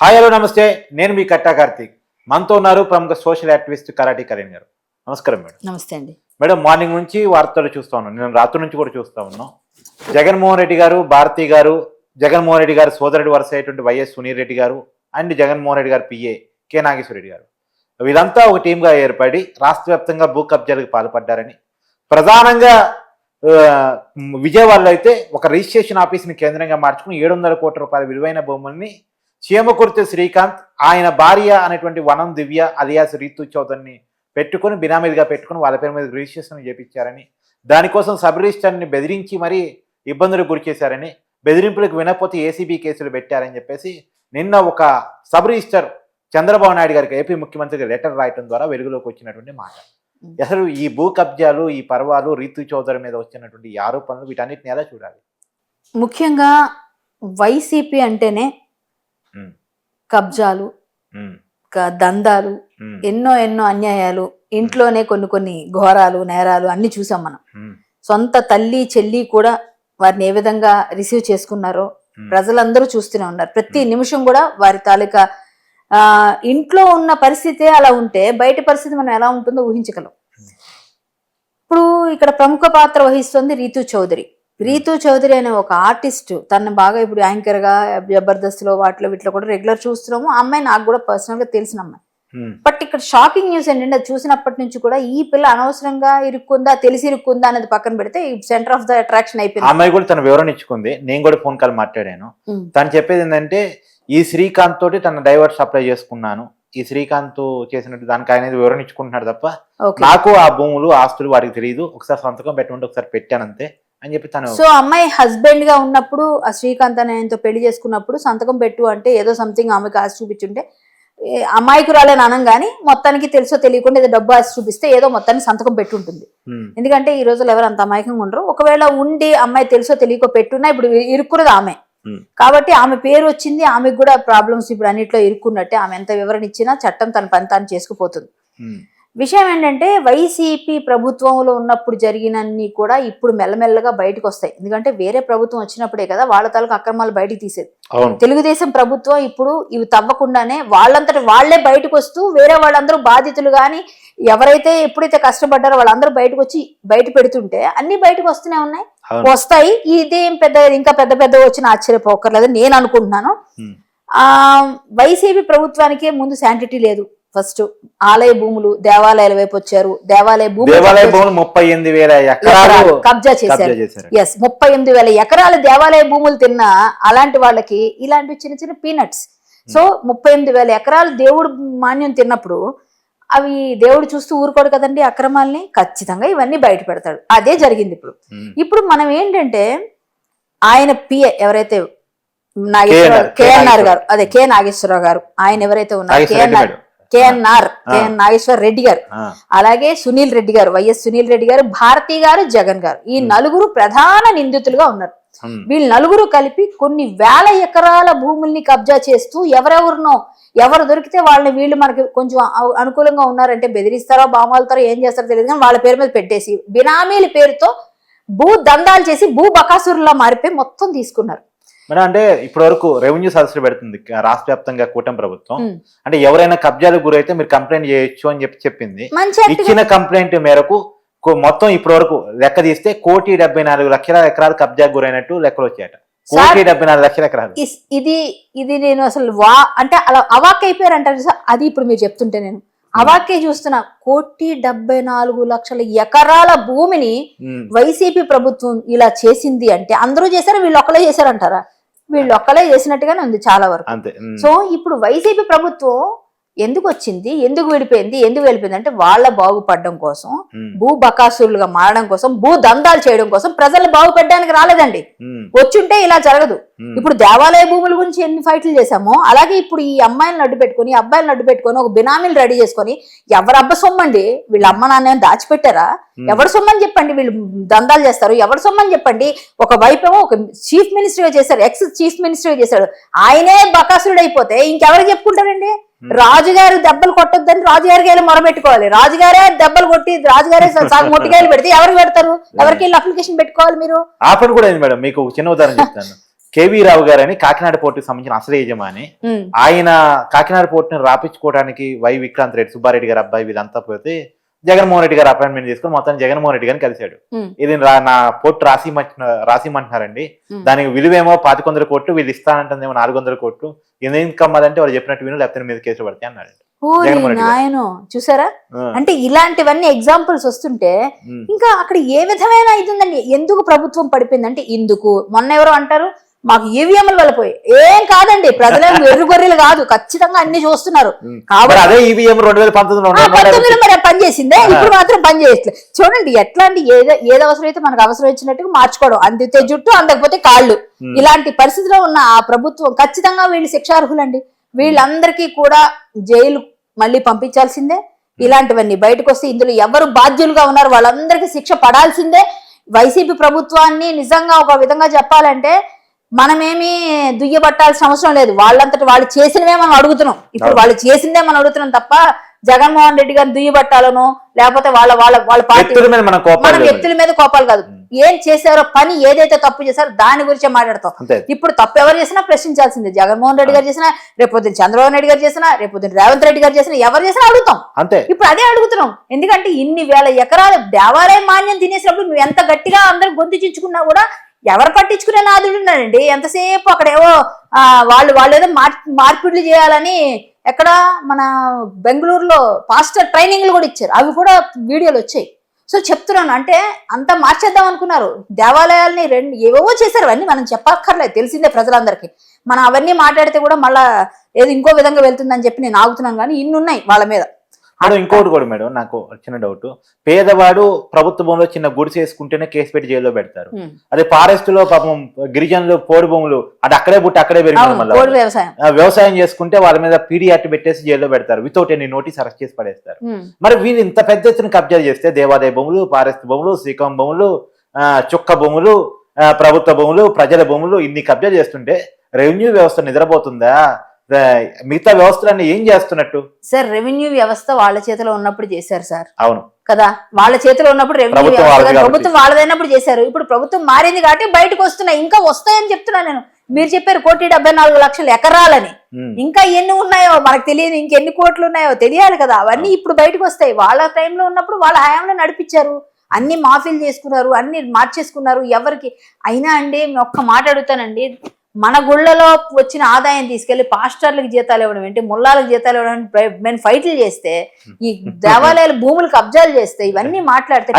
Hi hello నమస్తే. నేను మీ కట్టా కార్తీక్. మనతో ఉన్నారు ప్రముఖ సోషల్ యాక్టివిస్ట్ కరాటి కరీం గారు. నమస్కారం మేడం. నమస్తే అండి. మేడం మార్నింగ్ నుంచి వార్తలు చూస్తా ఉన్నాను నేను రాత్రి నుంచి కూడా చూస్తా ఉన్నాను జగన్మోహన్ రెడ్డి గారు భారతి గారు జగన్మోహన్ రెడ్డి గారు సోదరుడి వరుస అయినటువంటి వైఎస్ సునీల్ రెడ్డి గారు అండ్ జగన్మోహన్ రెడ్డి గారు పిఏ కె నాగేశ్వర రెడ్డి గారు. వీళ్ళంతా ఒక టీంగా ఏర్పడి రాష్ట్ర వ్యాప్తంగా భూ కబ్జాలకు పాల్పడ్డారని. ప్రధానంగా విజయవాడలో అయితే ఒక రిజిస్ట్రేషన్ ఆఫీస్ని కేంద్రంగా మార్చుకుని ఏడు వందల కోట్ల రూపాయల విలువైన భూముల్ని చీమకుర్తి శ్రీకాంత్ ఆయన భార్య అనేటువంటి వనం దివ్య అలియాస్ రీతు చౌదరిని పెట్టుకొని బినామీదిగా పెట్టుకొని వాళ్ళ పేరు మీద రిజిస్ట్రేషన్ చేపించారని దానికోసం సబ్ రిజిస్టర్ని బెదిరించి మరీ ఇబ్బందులకు గురి చేశారని బెదిరింపులకు వినకపోతే ఏసీబీ కేసులు పెట్టారని చెప్పేసి నిన్న ఒక సబ్ రిజిస్టర్ చంద్రబాబు నాయుడు గారికి ఏపీ ముఖ్యమంత్రికి లెటర్ రాయటం ద్వారా వెలుగులోకి వచ్చినటువంటి మాట. అసలు ఈ భూ కబ్జాలు ఈ పర్వాలు రీతు చౌదరి మీద వచ్చినటువంటి ఈ ఆరోపణలు వీటన్నిటిని ఎలా చూడాలి? ముఖ్యంగా వైసీపీ అంటేనే కబ్జాలు దందాలు ఎన్నో ఎన్నో అన్యాయాలు ఇంట్లోనే కొన్ని కొన్ని ఘోరాలు నేరాలు అన్ని చూసాం మనం. సొంత తల్లి చెల్లి కూడా వారిని ఏ విధంగా రిసీవ్ చేసుకున్నారో. ప్రజలందరూ చూస్తూనే ఉన్నారు. ప్రతి నిమిషం కూడా వారి తాలూకా ఆ, ఇంట్లో ఉన్న పరిస్థితే అలా ఉంటే బయట పరిస్థితి మనం ఎలా ఉంటుందో ఊహించగలం. ఇప్పుడు ఇక్కడ ప్రముఖ పాత్ర వహిస్తుంది రీతు చౌదరి. రీతు చౌదరి అనే ఒక ఆర్టిస్ట్ తను బాగా ఇప్పుడు యాంకర్గా జబర్దస్త్లో వాటిలో వీటిలో కూడా రెగ్యులర్ చూస్తున్నాము. ఆ అమ్మాయి నాకు కూడా పర్సనల్గా తెలిసిన అమ్మాయి. బట్ ఇక్కడ షాకింగ్ న్యూస్ ఏంటంటే అది చూసినప్పటి నుంచి కూడా ఈ పిల్ల అనవసరంగా ఇరుక్కుందా తెలిసి ఇరుక్కుందా అనేది పక్కన పెడితే సెంటర్ ఆఫ్ ద అట్రాక్షన్ అయిపోయింది. అమ్మాయి కూడా తన వివరణ ఇచ్చుకుంది. నేను కూడా ఫోన్ కాల్ మాట్లాడాను. తను చెప్పేది ఏంటంటే ఈ శ్రీకాంత్ తోటి తన డైవర్స్ అప్లై చేసుకున్నాను. ఈ శ్రీకాంత్ చేసినట్టు దానికి ఆయన వివరణ ఇచ్చుకుంటున్నాడు తప్ప నాకు ఆ భూములు ఆస్తులు వాడికి తెలియదు ఒకసారి సంతకం పెట్టమంటే ఒకసారి పెట్టానంతే అని చెప్పి తను సో అమ్మాయి హస్బెండ్గా ఉన్నప్పుడు ఆ శ్రీకాంత్ అనే ఆయనతో పెళ్ళి చేసుకున్నప్పుడు సంతకం పెట్టు అంటే ఏదో సంథింగ్ ఆమెకి ఆశ చూపించుంటే అమాయకురాలని అనం కానీ మొత్తానికి తెలుసో తెలియకుండా ఏదో డబ్బు ఆశ చూపిస్తే ఏదో మొత్తానికి సంతకం పెట్టుంటుంది. ఎందుకంటే ఈ రోజుల్లో ఎవరు అంత అమాయకంగా ఉండరు. ఒకవేళ ఉండి అమ్మాయి తెలుసో తెలియకో పెట్టున్నా ఇప్పుడు ఇరుక్కున్నది ఆమె. కాబట్టి ఆమె పేరు వచ్చింది ఆమెకు కూడా ప్రాబ్లమ్స్ ఇప్పుడు అన్నిట్లో ఇరుక్కున్నట్టే ఆమె ఎంత వివరణ ఇచ్చినా చట్టం తన పని తాను చేసుకుపోతుంది. విషయం ఏంటంటే వైసీపీ ప్రభుత్వంలో ఉన్నప్పుడు జరిగినన్ని కూడా ఇప్పుడు మెల్లమెల్లగా బయటకు వస్తాయి ఎందుకంటే వేరే ప్రభుత్వం వచ్చినప్పుడే కదా వాళ్ళ తాలూకు అక్రమాలు బయటికి తీసేది. తెలుగుదేశం ప్రభుత్వం ఇప్పుడు ఇవి తవ్వకుండానే వాళ్ళంతట వాళ్ళే బయటకు వస్తూ వేరే వాళ్ళందరూ బాధితులు కానీ ఎవరైతే ఎప్పుడైతే కష్టపడ్డారో వాళ్ళందరూ బయటకు వచ్చి బయట పెడుతుంటే అన్ని బయటకు వస్తూనే ఉన్నాయి వస్తాయి. ఇదేం పెద్ద ఇంకా పెద్ద పెద్ద వచ్చిన ఆశ్చర్యపోకర్లేదు. నేను అనుకుంటున్నాను. వైసీపీ ప్రభుత్వానికే ముందు శాంటిటీ లేదు. ఫస్ట్ ఆలయ భూములు దేవాలయాల వైపు వచ్చారు. దేవాలయ భూములు దేవాలయ భూములు ముప్పై ఎనిమిది వేల ఎకరాలు కబ్జా చేశారు. ఎస్ ముప్పై ఎనిమిది వేల ఎకరాల దేవాలయ భూములు తిన్న అలాంటి వాళ్ళకి ఇలాంటి చిన్న చిన్న పీనట్స్ సో ముప్పై ఎనిమిది వేల ఎకరాలు దేవుడు మాన్యం తిన్నప్పుడు అవి దేవుడు చూస్తూ ఊరుకోడు కదండి అక్రమాల్ని? ఖచ్చితంగా ఇవన్నీ బయట పెడతాడు. అదే జరిగింది ఇప్పుడు. ఉమ్, ఇప్పుడు మనం ఏంటంటే ఆయన పిఏ ఎవరైతే నాగేశ్వరరావు కేఎన్ఆర్ గారు అదే కె నాగేశ్వరరావు గారు ఆయన ఎవరైతే ఉన్నారు? KNR. KNR KN Nageswara Reddy garu. అలాగే సునీల్ రెడ్డి గారు వైఎస్ సునీల్ రెడ్డి గారు భారతి గారు జగన్ గారు. ఈ నలుగురు ప్రధాన నిందితులుగా ఉన్నారు. వీళ్ళు నలుగురు కలిపి కొన్ని వేల ఎకరాల భూముల్ని కబ్జా చేస్తూ ఎవరెవరినో ఎవరు దొరికితే వాళ్ళని వీళ్ళు మనకి కొంచెం అనుకూలంగా ఉన్నారంటే బెదిరిస్తారో బామాలుతారో ఏం చేస్తారో తెలియదు కానీ వాళ్ళ పేరు మీద పెట్టేసి బినామీల పేరుతో భూ దందాలు చేసి భూ బకాసురులా మారిపోయి మొత్తం తీసుకున్నారు. మేడం అంటే ఇప్పటి వరకు రెవెన్యూ సదస్సులు పెడుతుంది రాష్ట్ర వ్యాప్తంగా కూటమి ప్రభుత్వం. అంటే ఎవరైనా కబ్జాలకు గురైతే మీరు కంప్లైంట్ చేయొచ్చు అని చెప్పి చెప్పింది. ఇచ్చిన కంప్లైంట్ మేరకు మొత్తం ఇప్పటి వరకు లెక్క తీస్తే కోటి డెబ్బై నాలుగు లక్షల ఎకరాలు కబ్జాకు గురైనట్టు లెక్కలు వచ్చాయట. కోటి డెబ్బై నాలుగు లక్షల ఎకరాలు. ఇది ఇది నేను అసలు వా అంటే అలా అవాక్ అయిపోయారు అంటారు అది ఇప్పుడు మీరు చెప్తుంటే నేను. అవాకే చూస్తున్నా. కోటి డెబ్బై నాలుగు లక్షల ఎకరాల భూమిని వైసీపీ ప్రభుత్వం ఇలా చేసింది అంటే అందరూ చేశారు? వీళ్ళు ఒక్కలే చేశారంటారా? వీళ్ళు ఒక్కలే చేసినట్టుగానే ఉంది చాలా వరకు. అంతే సో ఇప్పుడు వైసీపీ ప్రభుత్వం ఎందుకు వచ్చింది ఎందుకు విడిపోయింది? ఎందుకు వెళ్ళిపోయింది? అంటే వాళ్ళ బాగుపడడం కోసం భూ బకాసురులుగా మారడం కోసం భూ దందాలు చేయడం కోసం ప్రజలు బాగుపడడానికి రాలేదండి. వచ్చుంటే ఇలా జరగదు. ఇప్పుడు దేవాలయ భూముల గురించి ఎన్ని ఫైట్లు చేశామో అలాగే ఇప్పుడు ఈ అమ్మాయిలను అడ్డు పెట్టుకొని అబ్బాయిలను అడ్డు పెట్టుకొని ఒక బినామీలు రెడీ చేసుకొని ఎవరు అబ్బ సొమ్మండి? వీళ్ళ అమ్మ నాన్న దాచిపెట్టారా. ఎవరు సొమ్మని చెప్పండి? వీళ్ళు దందాలు చేస్తారు. ఎవరు సొమ్మని చెప్పండి? ఒక వైపేమో ఒక చీఫ్ మినిస్టర్గా చేశారు ఎక్స్ చీఫ్ మినిస్టర్గా చేశాడు. ఆయనే బకాసురుడు అయిపోతే ఇంకెవరికి చెప్పుకుంటారండి? రాజుగారు దెబ్బలు కొట్టొద్దని రాజుగారికి వెళ్ళి మొరబెట్టుకోవాలి రాజుగారే దెబ్బలు కొట్టి రాజుగారే సగం మొట్టికాయలు పెడితే ఎవరికి పెడతారు? ఎవరికి వెళ్ళి అప్లికేషన్ పెట్టుకోవాలి మీరు? ఆ పని కూడా అయింది మేడం మీకు చిన్న ఉదాహరణ చెప్తాను. కేవీ రావు గారు అని కాకినాడ పోర్టుకు సంబంధించిన అసలు యజమాని. ఉమ్, ఆయన కాకినాడ పోర్టుని రాపించుకోవడానికి వై విక్రాంత్ రెడ్డి సుబ్బారెడ్డి గారు అబ్బాయి వీళ్ళంతా పోతే జగన్మోహన్ రెడ్డి గారు అపాయింట్మెంట్ తీసుకుని మొత్తం జగన్మోహన్ రెడ్డి గారిని కలిశాడు. ఇది నా పోర్టు రాసిమంటున్న రాసిమంటున్నారండి. దానికి విలువేమో పాతిక వందల కోట్లు వీళ్ళు ఇస్తానంటుందేమో నాలుగు వందల కోట్లు. ఎందుకు కమ్మాలంటే వాళ్ళు చెప్పినట్టు విను లేకపోతే మీద కేసులు పడతాయి అన్నాడు. నాయనో చూసారా? అంటే ఇలాంటివన్నీ ఎగ్జాంపుల్స్ వస్తుంటే ఇంకా అక్కడ ఏ విధమైన ఇది ఉందండి? ఎందుకు ప్రభుత్వం పడిపోయింది అంటే ఇందుకు. మొన్న ఎవరో అంటారు మాకు ఈవీఎంలు వెళ్ళిపోయి ఏం కాదండి ప్రజలేం ఎర్రు గొర్రెలు కాదు ఖచ్చితంగా అన్ని చూస్తున్నారు. కాబట్టి అదే ఈవీఎం రెండు వేల పంతొమ్మిదిలో మరి పని చేసిందే ఇప్పుడు మాత్రం పని చేయట్లేదు చూడండి ఎట్లా అండి ఏదో ఏది అవసరం అయితే మనకు అవసరం వచ్చినట్టుగా మార్చుకోవడం. అందితే జుట్టు అందకపోతే కాళ్ళు. ఇలాంటి పరిస్థితిలో ఉన్న ఆ ప్రభుత్వం ఖచ్చితంగా వీళ్ళు శిక్షార్హులండి. వీళ్ళందరికీ కూడా జైలు మళ్ళీ పంపించాల్సిందే. ఇలాంటివన్నీ బయటకు వస్తే ఇందులో ఎవరు బాధ్యులుగా ఉన్నారు వాళ్ళందరికీ శిక్ష పడాల్సిందే. వైసీపీ ప్రభుత్వాన్ని నిజంగా ఒక విధంగా చెప్పాలంటే మనమేమి దుయ్యబట్టాల్సిన అవసరం లేదు. వాళ్ళంతటి వాళ్ళు చేసినవే మనం అడుగుతున్నాం. ఇప్పుడు. వాళ్ళు చేసిందే మనం అడుగుతున్నాం తప్ప జగన్మోహన్ రెడ్డి గారిని దుయ్యబట్టాలను లేకపోతే వాళ్ళ వాళ్ళ వాళ్ళ పార్టీ మన. వ్యక్తుల మీద కోపాలు కాదు. ఏం చేశారో పని ఏదైతే తప్పు చేశారో దాని గురించే మాట్లాడతాం. ఇప్పుడు తప్పు ఎవరు చేసినా ప్రశ్నించాల్సిందే. జగన్మోహన్ రెడ్డి గారు చేసినా రేపొద్దున చంద్రబాబు నాయుడు గారు చేసినా రేపొద్దున రేవంత్ రెడ్డి గారు చేసినా ఎవరు చేసినా అడుగుతాం. అంతే. ఇప్పుడు అదే అడుగుతున్నాం. ఎందుకంటే ఇన్ని వేల ఎకరాలు దేవాలయం మాన్యం తినేసినప్పుడు నువ్వు ఎంత గట్టిగా అందరూ గొంతు చించుకున్నా కూడా ఎవరు పట్టించుకునే నాదుడున్నానండి ఎంతసేపు అక్కడేవో వాళ్ళు వాళ్ళు ఏదో మార్ మార్పిడులు చేయాలని ఎక్కడ మన బెంగళూరులో పాస్టర్ ట్రైనింగ్లు కూడా ఇచ్చారు. అవి కూడా వీడియోలు వచ్చాయి. సో చెప్తున్నాను అంటే అంతా మార్చేద్దాం అనుకున్నారు. దేవాలయాల్ని రెండు ఏవేవో చేశారు అవన్నీ మనం చెప్పక్కర్లేదు తెలిసిందే ప్రజలందరికీ. మనం అవన్నీ మాట్లాడితే కూడా మళ్ళీ ఏదో ఇంకో విధంగా వెళ్తుందని చెప్పి నేను ఆగుతున్నాను కానీ ఇన్ని ఉన్నాయి వాళ్ళ మీద. మేడం ఇంకోటి కూడా మేడం నాకు చిన్న డౌట్ పేదవాడు ప్రభుత్వ భూమిలో చిన్న గుడిసె వేసుకుంటేనే కేసు పెట్టి జైల్లో పెడతారు. అదే ఫారెస్ట్లో పాపం గిరిజనులు పోడు భూములు అది అక్కడే పుట్టి అక్కడే కోడి వ్యవసాయం. చేసుకుంటే వాళ్ళ మీద పీడీ యాక్ట్ పెట్టేసి జైల్లో పెడతారు. వితౌట్ ఎనీ నోటీస్ అరెస్ట్ చేసి పడేస్తారు. మరి వీళ్ళు ఇంత పెద్ద ఎత్తున కబ్జా చేస్తే దేవాదాయ భూములు ఫారెస్ట్ భూములు శ్రీకాం భూములు చుక్క భూములు ప్రభుత్వ భూములు ప్రజల భూములు ఇన్ని కబ్జా చేస్తుంటే రెవెన్యూ వ్యవస్థ నిద్రపోతుందా? మిగతా వ్యవస్థలన్నీ ఏం చేస్తున్నట్టు? సార్ రెవెన్యూ వ్యవస్థ వాళ్ళ చేతిలో ఉన్నప్పుడు చేశారు సార్. అవును. కదా? వాళ్ళ చేతిలో ఉన్నప్పుడు రెవెన్యూ ప్రభుత్వం వాళ్ళదైనప్పుడు చేశారు. ఇప్పుడు ప్రభుత్వం మారింది కాబట్టి బయటకు వస్తున్నాయి. ఇంకా వస్తాయని చెప్తున్నాను నేను. మీరు చెప్పారు కోటి డెబ్బై నాలుగు లక్షల ఎకరాలని. ఇంకా ఎన్ని ఉన్నాయో మనకు తెలియదు. ఇంకెన్ని కోట్లు ఉన్నాయో తెలియాలి కదా? అవన్నీ ఇప్పుడు బయటకు వస్తాయి. వాళ్ళ టైంలో ఉన్నప్పుడు వాళ్ళ హయాంలో నడిపించారు. అన్ని మాఫీలు చేసుకున్నారు. అన్ని మార్చేసుకున్నారు. ఎవరికి అయినా అండి ఒక్క మాట అడుగుతానండి. మన గుళ్ళలో వచ్చిన ఆదాయం తీసుకెళ్ళి పాస్టర్లకు జీతాలు ఇవ్వడం ఏంటి? ముల్లాలకు జీతాలు ఇవ్వడం మేము ఫైట్లు చేస్తే ఈ దేవాలయాల భూములు కబ్జాలు చేస్తే ఇవన్నీ మాట్లాడితే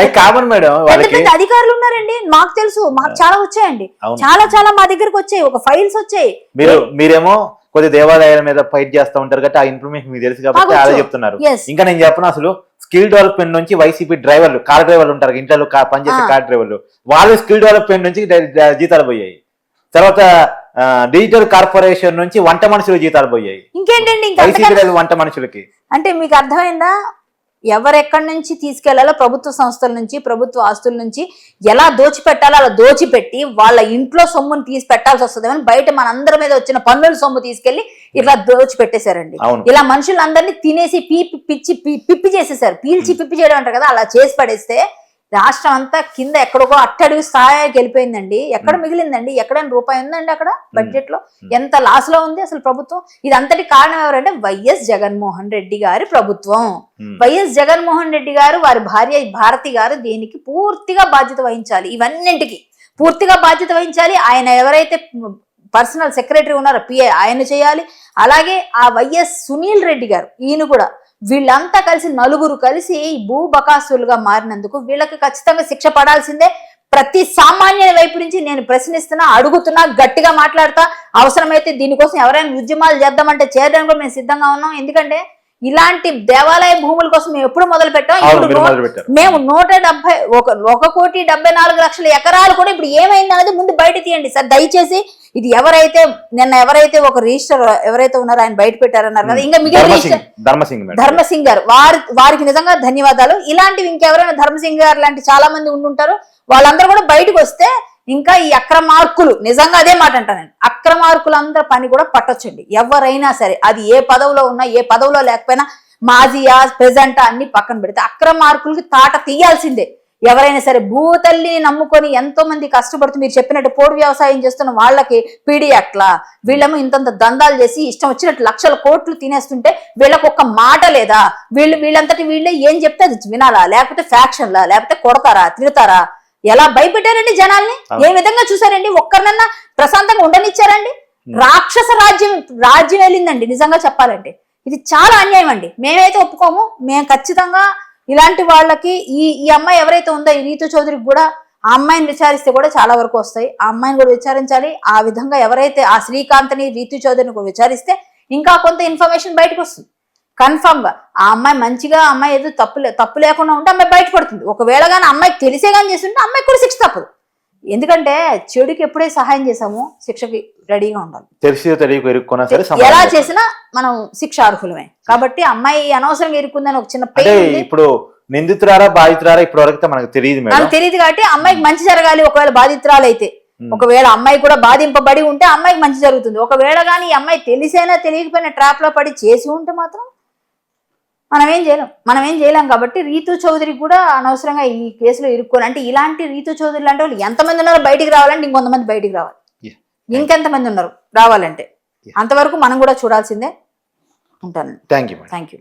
అధికారులు ఉన్నారండి. మాకు తెలుసు మాకు చాలా వచ్చాయండి. చాలా చాలా మా దగ్గరకు వచ్చాయి. ఒక ఫైల్స్ వచ్చాయి. మీరు మీరేమో కొద్ది దేవాలయాల మీద ఫైట్ చేస్తూ ఉంటారు కాబట్టి ఆ ఇన్ఫర్మేషన్ మీకు తెలుసు కాబట్టి వచ్చు. చెప్తున్నారు. ఇంకా నేను చెప్పను అసలు స్కిల్ డెవలప్మెంట్ నుంచి వైసీపీ డ్రైవర్లు కార్ డ్రైవర్లు ఉంటారు ఇంట్లో పనిచేసే. కార్ డ్రైవర్లు వాళ్ళు స్కిల్ డెవలప్మెంట్ నుంచి జీతాలు పోయాయి. తర్వాత డిజిటల్ కార్పొరేషన్ నుంచి వంట మనుషులు జీతాలు పోయాయి. ఇంకేంటండి వంట మనుషులకి. అంటే మీకు అర్థమైందా? ఎవరెక్కడి నుంచి తీసుకెళ్ళాలో ప్రభుత్వ సంస్థల నుంచి ప్రభుత్వ ఆస్తుల నుంచి ఎలా దోచిపెట్టాలో అలా దోచిపెట్టి వాళ్ళ ఇంట్లో సొమ్ముని తీసి పెట్టాల్సి వస్తుంది బయట మనందరి మీద వచ్చిన పన్నుల సొమ్ము తీసుకెళ్ళి ఇట్లా దోచిపెట్టేశారండి. ఇలా మనుషులందరినీ తినేసి పీపి పిచ్చి పిప్పి చేసేసారు పీల్చి పిప్పి చేయడం అంటారు కదా అలా చేసి పడేస్తే రాష్ట్రం అంతా కింద ఎక్కడికో అట్టడుగు స్థాయికి వెళ్ళిపోయిందండి. ఎక్కడ. మిగిలిందండి? ఎక్కడైనా రూపాయి ఉందండి అక్కడ? బడ్జెట్లో. ఎంత లాస్లో ఉంది అసలు ప్రభుత్వం? ఇది అంతటి కారణం ఎవరంటే వైఎస్ జగన్మోహన్ రెడ్డి గారి ప్రభుత్వం. వైఎస్ జగన్మోహన్ రెడ్డి గారు వారి భార్య భారతి గారు దీనికి పూర్తిగా బాధ్యత వహించాలి. ఇవన్నింటికి పూర్తిగా బాధ్యత వహించాలి. ఆయన ఎవరైతే పర్సనల్ సెక్రటరీ ఉన్నారో పిఏ ఆయన చేయాలి. అలాగే ఆ వైఎస్ సునీల్ రెడ్డి గారు ఈయన కూడా వీళ్ళంతా కలిసి నలుగురు కలిసి ఈ భూ బకాసులుగా మారినందుకు వీళ్ళకి ఖచ్చితంగా శిక్ష పడాల్సిందే. ప్రతి సామాన్య వైపు నుంచి నేను ప్రశ్నిస్తున్నా అడుగుతున్నా గట్టిగా మాట్లాడతా. అవసరమైతే దీనికోసం ఎవరైనా ఉద్యమాలు చేద్దామంటే చేయడానికి కూడా మేము సిద్ధంగా ఉన్నాం. ఎందుకంటే ఇలాంటి దేవాలయ భూముల కోసం మేము ఎప్పుడు మొదలు పెట్టాం. ఇప్పుడు మేము నూట డెబ్బై ఒక ఒక కోటి డెబ్బై నాలుగు లక్షల ఎకరాలు కూడా ఇప్పుడు ఏమైంది అనేది ముందు బయట తీయండి సార్. దయచేసి ఇది ఎవరైతే నిన్న ఎవరైతే ఒక రిజిస్టర్ ఎవరైతే ఉన్నారో ఆయన బయట పెట్టారన్నారు కదా ఇంకా మిగిలిన ధర్మసింగ్ రిజిస్టర్ ధర్మసింగ్ ధర్మసింగ్ గారు వారి వారికి నిజంగా ధన్యవాదాలు. ఇలాంటివి ఇంకెవరైనా ధర్మసింగ్ గారు లాంటి చాలా మంది ఉండుంటారు. వాళ్ళందరూ కూడా బయటకు వస్తే ఇంకా ఈ అక్రమార్కులు నిజంగా అదే మాట అంటాను నేను అక్రమార్కులందరి పని కూడా పట్టొచ్చండి. ఎవరైనా సరే అది ఏ పదవిలో ఉన్నా ఏ పదవిలో లేకపోయినా మాజియా ప్రెజెంట్ అన్ని పక్కన పెడితే అక్రమార్కులకి తాట తీయాల్సిందే. ఎవరైనా సరే భూతల్లిని నమ్ముకొని ఎంతో మంది కష్టపడుతూ మీరు చెప్పినట్టు పోడు వ్యవసాయం చేస్తున్న వాళ్ళకి పీడీ యాక్ట్లా వీళ్ళేమో ఇంతంత దందాలు చేసి ఇష్టం వచ్చినట్టు లక్షల కోట్లు తినేస్తుంటే వీళ్ళకి ఒక్క మాట లేదా? వీళ్ళు వీళ్ళంతటి వీళ్ళే ఏం చెప్తే అది వినాలా? లేకపోతే ఫ్యాక్షన్లా? లేకపోతే కొడతారా? తిడతారా? ఎలా భయపెట్టారండి జనాల్ని? ఏ విధంగా చూసారండి? ఒక్కరినన్నా ప్రశాంతంగా ఉండనిచ్చారండి? రాక్షస రాజ్యం రాజ్యం వెళ్ళిందండి నిజంగా చెప్పాలంటే. ఇది చాలా అన్యాయం అండి. మేమైతే ఒప్పుకోము. మేము ఖచ్చితంగా ఇలాంటి వాళ్ళకి ఈ ఈ అమ్మాయి ఎవరైతే ఉందో ఈ రీతు చౌదరికి కూడా ఆ అమ్మాయిని విచారిస్తే కూడా చాలా వరకు వస్తాయి. ఆ అమ్మాయిని కూడా విచారించాలి. ఆ విధంగా ఎవరైతే ఆ శ్రీకాంత్ని రీతు చౌదరిని కూడా విచారిస్తే ఇంకా కొంత ఇన్ఫర్మేషన్ బయటకు వస్తుంది. కన్ఫామ్గా ఆ అమ్మాయి మంచిగా అమ్మాయి ఏదో తప్పు తప్పు లేకుండా ఉంటే అమ్మాయి బయటపడుతుంది. ఒకవేళ కానీ అమ్మాయికి తెలిసే కానీ చేస్తుంటే అమ్మాయికి కూడా శిక్ష తప్పదు. ఎందుకంటే చెడుకి ఎప్పుడే సహాయం చేసామో శిక్షకి రెడీగా ఉండాలి. తెలిసి తెలియక ఇరుక్కున్నా సరే ఎలా చేసినా మనం శిక్ష అర్హులమే. కాబట్టి అమ్మాయి అనవసరంగా ఇరుక్కుందని ఒక చిన్న పెయిన్ ఇప్పుడు నిందితురారా బాధితురారా ఇప్పటి వరకు మనకు తెలియదు మేడం. నాకు తెలియదు కాబట్టి అమ్మాయికి మంచి జరగాలి ఒకవేళ బాధితురాలు అయితే. ఒకవేళ అమ్మాయి కూడా బాధింపబడి ఉంటే అమ్మాయికి మంచి జరుగుతుంది. ఒకవేళ కానీ ఈ అమ్మాయి తెలిసైనా తెలియకపోయినా ట్రాప్లో పడి చేసి ఉంటే మాత్రం మనం ఏం చేయలేం. మనం ఏం చేయలేం కాబట్టి రీతు చౌదరి కూడా అనవసరంగా ఈ కేసులో ఇరుక్కోని. అంటే ఇలాంటి రీతు చౌదరి లాంటి వాళ్ళు ఎంతమంది ఉన్నారో బయటికి రావాలంటే ఇంకొంతమంది బయటికి రావాలి. ఇంకెంతమంది ఉన్నారు రావాలంటే. అంతవరకు మనం కూడా చూడాల్సిందే ఉంటాను. Thank you thank you